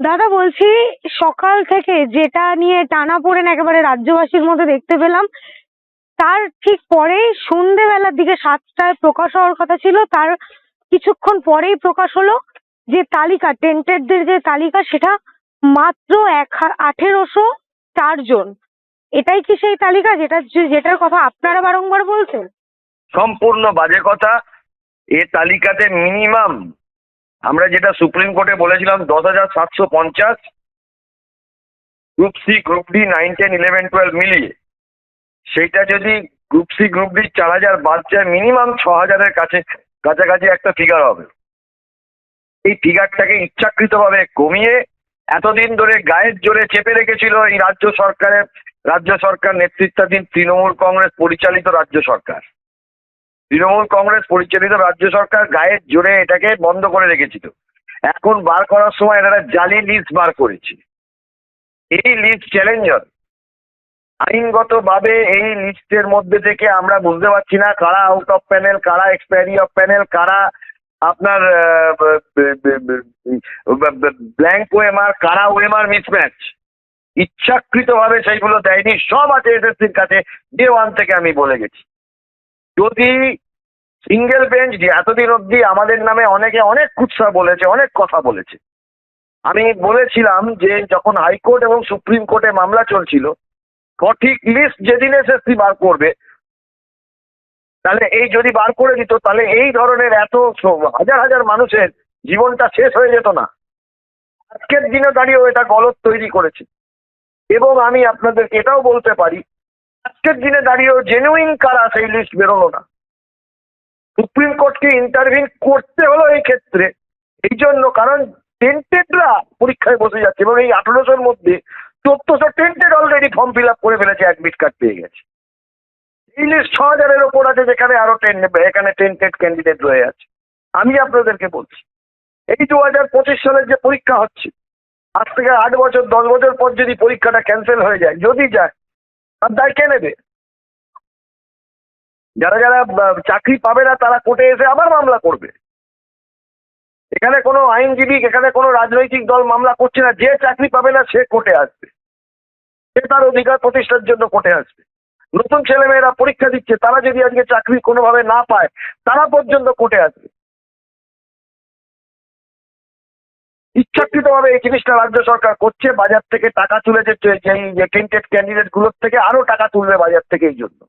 দাদা, বলছি সকাল থেকে যেটা নিয়ে টানাপোড়েন একেবারে রাজ্যবাসীর মধ্যে দেখতে পেলাম, তার ঠিক পরেই সন্ধেবেলার দিকে সাতটায় প্রকাশ হওয়ার কথা ছিল। তার কিছুক্ষণ পরেই প্রকাশ হলো যে তালিকা, টেন্টেডদের যে তালিকা, সেটা মাত্র এক আঠেরোশো চারজন এটাই কি সেই তালিকা যেটা যেটার কথা আপনারা বারংবার বলছেন? সম্পূর্ণ বাজে কথা। এ তালিকাতে মিনিমাম আমরা যেটা সুপ্রিম কোর্টে বলেছিলাম, দশ হাজার সাতশো পঞ্চাশ group C group D nine ten eleven twelve মিলিয়ে। সেইটা যদি গ্রুপ সি গ্রুপ ডি চার হাজার বাদ যায় মিনিমাম ছ হাজারের কাছে, কাছাকাছি একটা ফিগার হবে। এই ফিগারটাকে ইচ্ছাকৃতভাবে কমিয়ে এতদিন ধরে গায়ের জোরে চেপে রেখেছিল এই রাজ্য সরকারের, রাজ্য সরকার নেতৃত্বাধীন তৃণমূল কংগ্রেস পরিচালিত রাজ্য সরকার। তৃণমূল কংগ্রেস পরিচালিত রাজ্য সরকার গায়ের জোরে এটাকে বন্ধ করে রেখেছিল। এখন বার করার সময় এনারা জালি লিস্ট বার করেছে। এই লিস্ট চ্যালেঞ্জার আইনগতভাবে এই লিস্টের মধ্যে থেকে আমরা বুঝতে পারছি না কারা আউট অফ প্যানেল কারা এক্সপায়ারি অফ প্যানেল কারা আপনার ব্ল্যাঙ্ক ওয়েমার, কারা ওয়েমার মিসম্যাচ ইচ্ছাকৃতভাবে সেইগুলো দেয়নি, সব আছে এসএসসির কাছে ডে ওয়ান থেকে আমি বলে গেছি। যদি সিঙ্গেল বেঞ্চ এতদিন অবধি আমাদের নামে অনেকে অনেক কুৎসা বলেছে, অনেক কথা বলেছে। আমি বলেছিলাম যে যখন হাইকোর্ট এবং সুপ্রিম কোর্টে মামলা চলছিল, সঠিক লিস্ট যেদিন এসএসসি বার করবে, তাহলে এই যদি বার করে দিত, তাহলে এই ধরনের এত হাজার হাজার মানুষের জীবনটা শেষ হয়ে যেত না। আজকের দিনে দাঁড়িয়েও এটা গলত তৈরি করেছে। এবং আমি আপনাদেরকে এটাও বলতে পারি, আজকের দিনে দাঁড়িয়েও জেনুইন কারা সেই লিস্ট বেরোলো না। সুপ্রিম কোর্টকে ইন্টারভিন করতে হলো এই ক্ষেত্রে। এই জন্য কারণ টেন্টেডরা পরীক্ষায় বসে যাচ্ছে এবং এই আঠারোশোর মধ্যে চোদ্দশো tainted already form fill up করে ফেলেছে অ্যাডমিট কার্ড পেয়ে গেছে। এই লিস্ট ছ হাজারের ওপর আছে যেখানে আরও টেন এখানে টেন্টেড ক্যান্ডিডেট রয়ে আছে। আমি আপনাদেরকে বলছি, এই দু হাজার পঁচিশ সালের যে পরীক্ষা হচ্ছে, আজ থেকে আট বছর, দশ বছর পর যদি পরীক্ষাটা ক্যান্সেল হয়ে যায়, যদি যায়, তার দায় কে নেবে? যারা যারা চাকরি পাবে না, তারা কোর্টে এসে আবার মামলা করবে। এখানে কোনো আইনজীবী, এখানে কোনো রাজনৈতিক দল মামলা করছে না, যে চাকরি পাবে না, সে কোর্টে আসবে। সে তার অধিকার প্রতিষ্ঠার জন্য কোর্টে আসবে। নতুন ছেলেমেয়েরা পরীক্ষা দিচ্ছে, তারা যদি আজকে চাকরি কোনোভাবে না পায়, তারা পর্যন্ত কোর্টে আসবে। ইচ্ছাকৃতভাবে এই জিনিসটা রাজ্য সরকার করছে, বাজার থেকে টাকা তুলেছে যেই টেন্টেড ক্যান্ডিডেটগুলোর থেকে আরও টাকা তুলবে বাজার থেকে এই জন্য।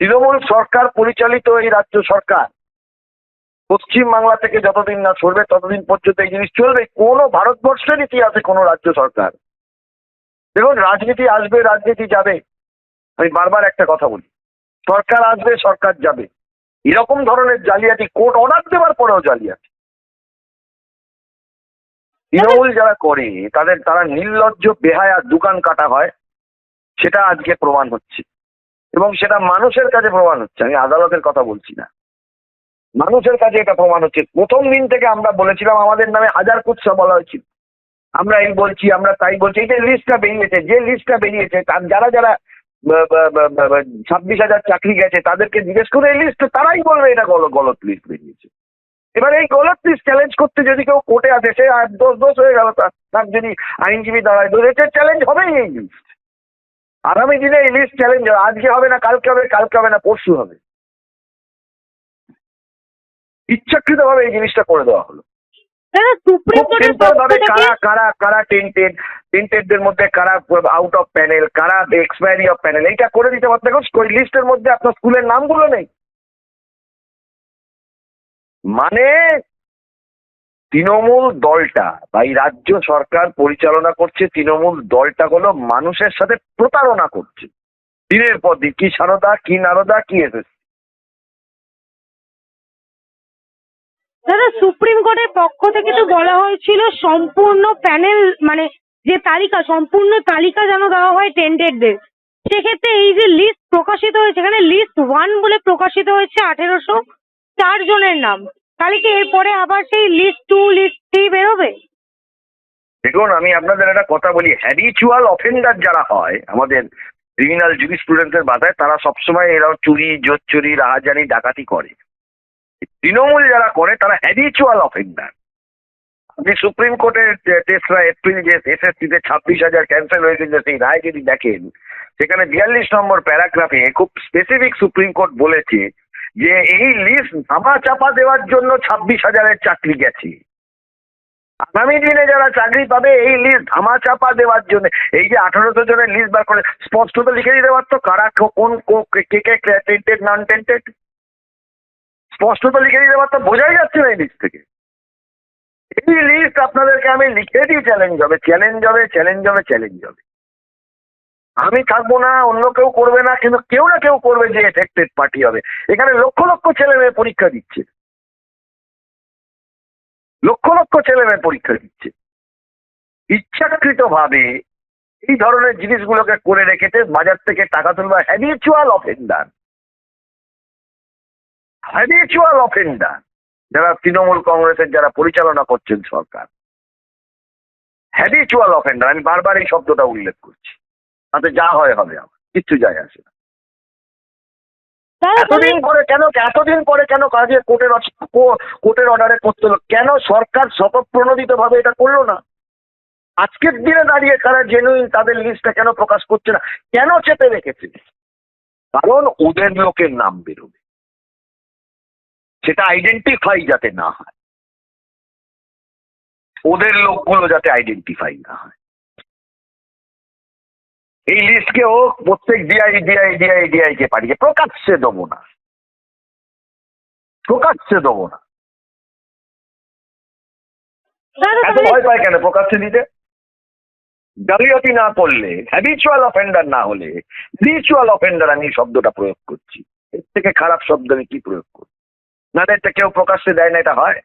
তৃণমূল সরকার পরিচালিত এই রাজ্য সরকার, পশ্চিম বাংলা থেকে যতদিন না সরবে ততদিন পর্যন্ত এই জিনিস চলবে, কোনো ভারতবর্ষের ইতিহাসে কোনো রাজ্য সরকার। দেখুন, রাজনীতি আসবে, রাজনীতি যাবে। আমি বারবার একটা কথা বলি, সরকার আসবে, সরকার যাবে। এরকম ধরনের জালিয়াতি কোর্ট অর্ডার দেওয়ার পরেও জালিয়াতি। তৃণমূল যারা করে, তাদের, তারা নির্লজ্জ, বেহায়া দোকান কাটা হয়, সেটা আজকে প্রমাণ হচ্ছে। এবং সেটা মানুষের কাছে প্রমাণ হচ্ছে। আমি আদালতের কথা বলছি না। মানুষের কাছে এটা প্রমাণ হচ্ছে। প্রথম দিন থেকে আমরা বলেছিলাম, আমাদের নামে হাজার কুৎসা বলা হয়েছিল। আমরা এই বলছি, আমরা তাই বলছি। এই যে লিস্টটা বেরিয়েছে, যে লিস্টটা বেরিয়েছে, তার যারা যারা ছাব্বিশ হাজার চাকরি গেছে, তাদেরকে জিজ্ঞেস করে এই লিস্ট তারাই বলবে এটা গলত গলত লিস্ট বেরিয়েছে। এবার এই গলত লিস্ট চ্যালেঞ্জ করতে যদি কেউ কোর্টে আসে, সে দোষ দোষ হয়ে গেল তার। যদি আইনজীবী দাঁড়ায় এটা চ্যালেঞ্জ হবেই এই লিস্ট আগামী দিনে এই লিস্ট চ্যালেঞ্জ আজকে হবে না কালকে হবে কালকে হবে না পরশু হবে। ইচ্ছাকৃতভাবে এই জিনিসটা করে দেওয়া হলো। কারা কারা কারা টেন্টেড টেন্টেডদের মধ্যে কারা আউট অফ প্যানেল কারা এক্সপায়ারি অফ প্যানেল এইটা করে দিতে পারতে ওই লিস্টের মধ্যে আপনার স্কুলের নামগুলো নেই। মানে তৃণমূল দলটা বা এই রাজ্য সরকার পরিচালনা করছে, তৃণমূল দলটা হলো মানুষের সাথে প্রতারণা করছে। দিনের পর দিন, কি সারদা, কি নারদা, কি এসেছে দাদা, সুপ্রিম কোর্টের পক্ষ থেকে তো বলা হয়েছিল সম্পূর্ণ প্যানেল মানে যে তালিকা, সম্পূর্ণ তালিকা যেন দেওয়া হয় টেন্টেডদের সেক্ষেত্রে এই যে লিস্ট প্রকাশিত হয়েছে, এখানে লিস্ট ওয়ান বলে প্রকাশিত হয়েছে আঠেরোশো চার জনের নাম। তাহলে কি এরপরে আবার সেই লিস্ট টু লিস্ট থ্রি বেরোবে? দেখুন, আমি আপনাদের একটা কথা বলি। হ্যাবিচুয়াল অফেন্ডার যারা হয়, আমাদের ক্রিমিনাল জুরি স্টুডেন্টদের বাধায় তারা সবসময় এরাও চুরি, জোর চুরি, রাহাজানি, ডাকাতি করে। তৃণমূল যারা করে, তারা হ্যাবিচুয়াল অফেন্ডার আপনি সুপ্রিম কোর্টের তেসরা এপ্রিল যে এসএসসিতে ছাব্বিশ হাজার ক্যান্সেল হয়েছে যে সেই রায় যদি দেখেন, সেখানে বিয়াল্লিশ নম্বর প্যারাগ্রাফে খুব স্পেসিফিক সুপ্রিম কোর্ট বলেছে যে এই লিস্ট ধামা চাপা দেওয়ার জন্য ছাব্বিশ হাজারের চাকরি গেছে। আগামী দিনে যারা চাকরি পাবে, এই লিস্ট ধামা চাপা দেওয়ার জন্য, এই যে আঠারোশো জনের লিস্ট বার করে স্পষ্ট তো লিখে দিতে পারতো কারা কোন কো- কে টেন্টেড নন টেন্টেড স্পষ্ট তো লিখে দিতে পারতো, বোঝাই যাচ্ছে না এই লিস্ট থেকে। এই লিস্ট আপনাদেরকে আমি লিখে দিই চ্যালেঞ্জ হবে চ্যালেঞ্জ হবে চ্যালেঞ্জ হবে চ্যালেঞ্জ হবে। আমি থাকব না, অন্য কেউ করবে না, কিন্তু কেউ না কেউ করবে যে এফেক্টেড পার্টি হবে। এখানে লক্ষ লক্ষ ছেলে মেয়ে পরীক্ষা দিচ্ছে। লক্ষ লক্ষ ছেলে মেয়ে পরীক্ষা দিচ্ছে। ইচ্ছাকৃত ভাবে এই ধরনের জিনিসগুলোকে করে রেখেছে বাজার থেকে টাকা তুলবা হ্যাবিচুয়াল অফেন্ডার হ্যাবিচুয়াল অফেন্ডার যারা তৃণমূল কংগ্রেসের যারা পরিচালনা করছেন সরকার। হ্যাবিচুয়াল অফেন্ডার আমি বারবার এই শব্দটা উল্লেখ করছি। তাতে যা হয় হবে আমার কিচ্ছু যায় আসে না। এতদিন পরে কেন এতদিন পরে কেন কাজে কোর্টের কোর্টের অর্ডারে করতে হলো? কেন সরকার স্বতঃপ্রণোদিত ভাবে এটা করল না? আজকের দিনে দাঁড়িয়ে কারা জেনুইন তাদের লিস্টটা কেন প্রকাশ করছে না? কেন চেপে রেখেছে? কারণ ওদের লোকের নাম বেরোবে। সেটা আইডেন্টিফাই যাতে না হয়। ওদের লোকগুলো যাতে আইডেন্টিফাই না হয়। এই লিস্টকে ও প্রত্যেক ডিআই ডিআই ডিআই ডিআই কে পাঠিয়ে প্রকাশ্যে দেবো না। প্রকাশ্যে দেবো না। এত ভয় পায় কেন প্রকাশ্যে দিতে? না করলে হ্যাবিচুয়াল অফেন্ডার না হলে রিচুয়াল অফেন্ডার আমি এই শব্দটা প্রয়োগ করছি। এর থেকে খারাপ শব্দ আমি কি প্রয়োগ করি না এটা কেউ প্রকাশ্যে দেয় না এটা হয়।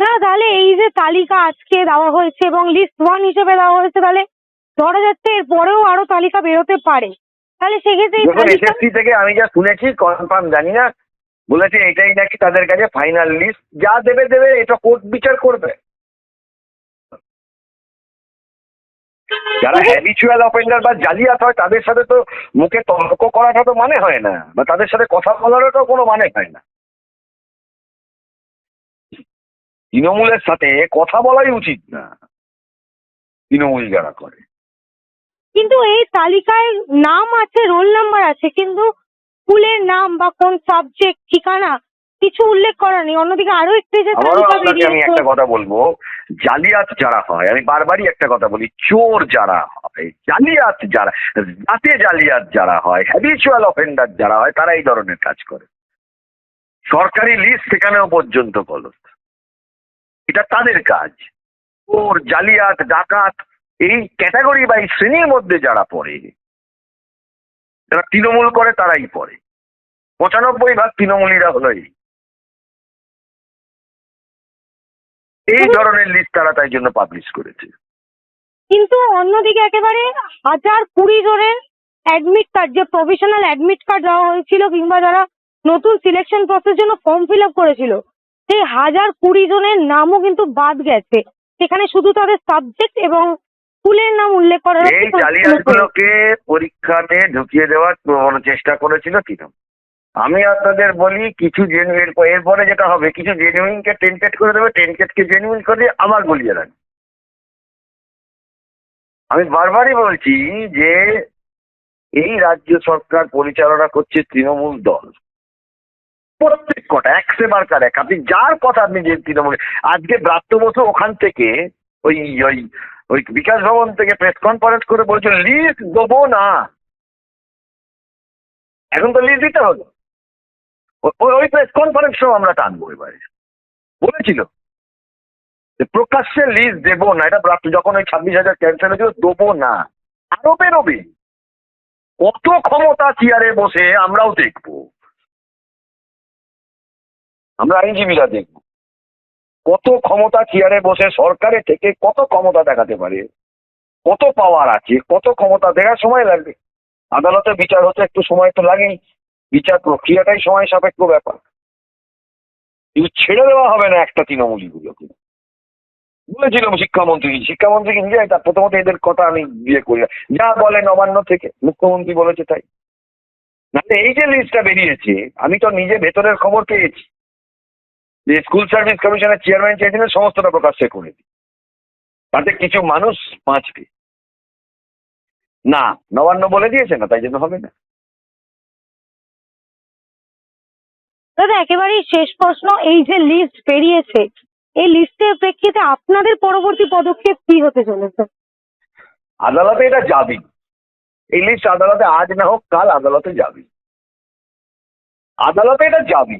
দাদা তাহলে এই যে তালিকা আজকে দেওয়া হয়েছে এবং লিস্ট ওয়ান হিসেবে দেওয়া হয়েছে তাহলে ধরা যাচ্ছে এর পরেও আরও তালিকা বেরোতে পারে। তাহলে সেক্ষেত্রে এসএসসি থেকে আমি যা শুনেছি কনফার্ম জানি না বলেছে এটাই নাকি তাদের কাছে ফাইনাল লিস্ট যা দেবে দেবে এটা কোর্ট বিচার করবে। যারা হ্যাবিচুয়াল অফেন্ডার বা জালিয়াত হয় তাদের সাথে তো মুখে তর্ক করাটা তো মানে হয় না বা তাদের সাথে কথা বলারও তো কোনো মানে হয় না। তৃণমূলের সাথে কথা বলাই উচিত না। তৃণমূল যারা করে। কিন্তু এই তালিকায় নাম আছে রোল নাম্বার আছে কিন্তু স্কুলের নাম বা কোন সাবজেক্ট ঠিকানা কিছু উল্লেখ করা নেই। অন্যদিকে আরও একটি যে তালিকা আমি একটা কথা বলব। জালিয়াত যারা হয় আমি বারবারই একটা কথা বলি চোর যারা হয় জালিয়াত যারা জাতে জালিয়াত যারা হয় হ্যাবিচুয়াল অফেন্ডার যারা হয় তারা এই ধরনের কাজ করে। সরকারি লিস্ট সেখানেও পর্যন্ত গলত এটা তাদের কাজ। চোর জালিয়াত ডাকাত এই ক্যাটাগরি বা এই শ্রেণির মধ্যে যারা পড়ে যারা তৃণমূল করে তারাই পড়ে। পঁচানব্বই ভাগ তৃণমূলীরা হলো এই। এই ধরনের লিস্ট তারা তাই জন্য পাবলিশ করেছে। কিন্তু অন্যদিকে একেবারে হাজার কুড়ি জনের অ্যাডমিট কার্ড যে প্রফেশনাল অ্যাডমিট কার্ড দেওয়া হয়েছিল কিংবা যারা নতুন সিলেকশন প্রসেস জন্য ফর্ম ফিল আপ করেছিল সেই হাজার কুড়ি জনের নামও কিন্তু বাদ গেছে। সেখানে শুধু তাদের সাবজেক্ট এবং স্কুলের নাম উল্লেখ করা এই জালিয়াতগুলোকে পরীক্ষাতে ঢুকিয়ে দেওয়ার চেষ্টা করেছিল তৃণমূল আমি আপনাদের বলি কিছু জেনুইন এরপরে যেটা হবে কিছু জেনুইনকে টেন্টেড করে দেবে টেন্টেডকে জেনুইন করে দিয়ে আবার গলিয়ে রাখবে আমি বারবারই বলছি যে এই রাজ্য সরকার পরিচালনা করছে তৃণমূল দল। প্রত্যেক কটা? এক সে বার এক? আপনি যার কথা আপনি যে তৃণমূল আজকে ব্রাত্য বসু ওখান থেকে ওই ওই ওই বিকাশ ভবন থেকে প্রেস কনফারেন্স করে বলছে লিস্ট দেবো না। এখন তো লিস্ট দিতে হলো। ওই প্রেস কনফারেন্সও আমরা টানবো এবারে। বলেছিল প্রকাশ্যে লিস্ট দেবো না। এটা যখন ওই ছাব্বিশ হাজার ক্যান্সেল হয়েছিল, দেবো না। আরও বেরোবে। কত ক্ষমতা চেয়ারে বসে আমরাও দেখব। আমরা আইনজীবীরা দেখব। কত ক্ষমতা চেয়ারে বসে সরকারের থেকে কত ক্ষমতা দেখাতে পারে? কত পাওয়ার আছে? কত ক্ষমতা দেখার সময় লাগবে? আদালতে বিচার হতে একটু সময় তো লাগেই। বিচার প্রক্রিয়াটাই সময় সাপেক্ষ ব্যাপার। কিন্তু ছেড়ে দেওয়া হবে না একটা তৃণমূলীগুলোকে। বলেছিলাম শিক্ষামন্ত্রী। শিক্ষামন্ত্রী কি নিজে তার প্রথমত এদের কথা আমি বিয়ে করি যা বলে নবান্ন থেকে। মুখ্যমন্ত্রী বলেছে তাই। না এই যে লিস্টটা বেরিয়েছে, আমি তো নিজে ভেতরের খবর পেয়েছি। যে স্কুল সার্ভিস কমিশনের চেয়ারম্যান চেয়েছিলেন সমস্তটা প্রকাশ্যে করে দিই তাতে কিছু মানুষ বাঁচবে। না নবান্ন বলে দিয়েছে না তাই জন্য হবে না। দাদা একেবারেই শেষ প্রশ্ন এই যে লিস্ট বেরিয়েছে এই লিস্টের প্রেক্ষিতে আপনাদের পরবর্তী পদক্ষেপ কি হতে চলেছে? আদালতে এটা যাবি। এই লিস্ট আদালতে আজ না হোক কাল আদালতে যাবি। আদালতে এটা যাবি।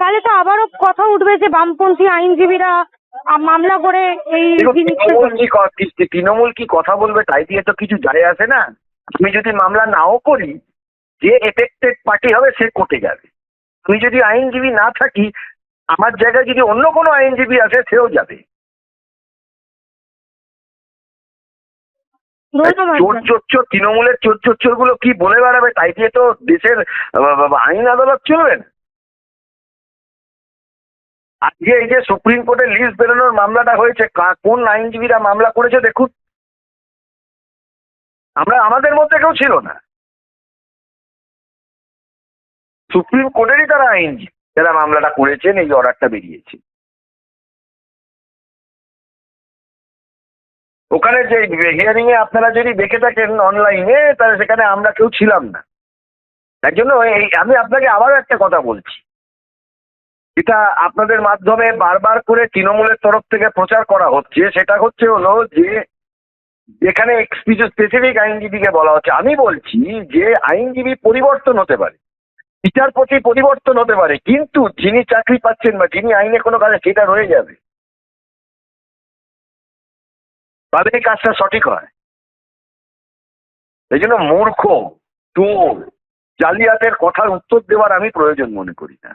তাহলে তো আবারও কথা উঠবে যে বামপন্থী আইনজীবীরা মামলা করে এই তৃণমূল কি কথা বলবে তাই দিয়ে তো কিছু যায় আসে না। আমি যদি মামলা নাও করি যে এফেক্টেড পার্টি হবে সে কোর্টে যাবে। আমি যদি আইনজীবী না থাকি আমার জায়গায় যদি অন্য কোনো আইনজীবী আসে সেও যাবে। চোর চোর চোর তৃণমূলের চোর চোর চোরগুলো কি বলে বেড়াবে? তাই দিয়ে তো দেশের আইন আদালত চলবে না। আজকে এই যে সুপ্রিম কোর্টে লিস্ট বেরোনোর মামলাটা হয়েছে কোন আইনজীবীরা মামলা করেছে দেখুন। আমরা, আমাদের মধ্যে কেউ ছিল না। সুপ্রিম কোর্টেরই তারা আইনজীবী, যারা মামলাটা করেছেন, এই অর্ডারটা বেরিয়েছে। ওখানে যে হিয়ারিং এ আপনারা যদি দেখে থাকেন অনলাইনে তাহলে সেখানে আমরা কেউ ছিলাম না। তার জন্য এই, আমি আপনাকে আবারও একটা কথা বলছি। এটা আপনাদের মাধ্যমে বারবার করে তৃণমূলের তরফ থেকে প্রচার করা হচ্ছে। সেটা হচ্ছে হলো যে যেখানে কিছু স্পেসিফিক আইনজীবীকে বলা হচ্ছে। আমি বলছি যে, আইনজীবী পরিবর্তন হতে পারে। বিচারপতি পরিবর্তন হতে পারে, কিন্তু যিনি চাকরি পাচ্ছেন বা যিনি আইনে কোনো কাজে, সেটা রয়ে যাবে। তাদের কাজটা সঠিক হয়। এই জন্য মূর্খ, চোর, জালিয়াতের কথার উত্তর দেওয়ার আমি প্রয়োজন মনে করি না।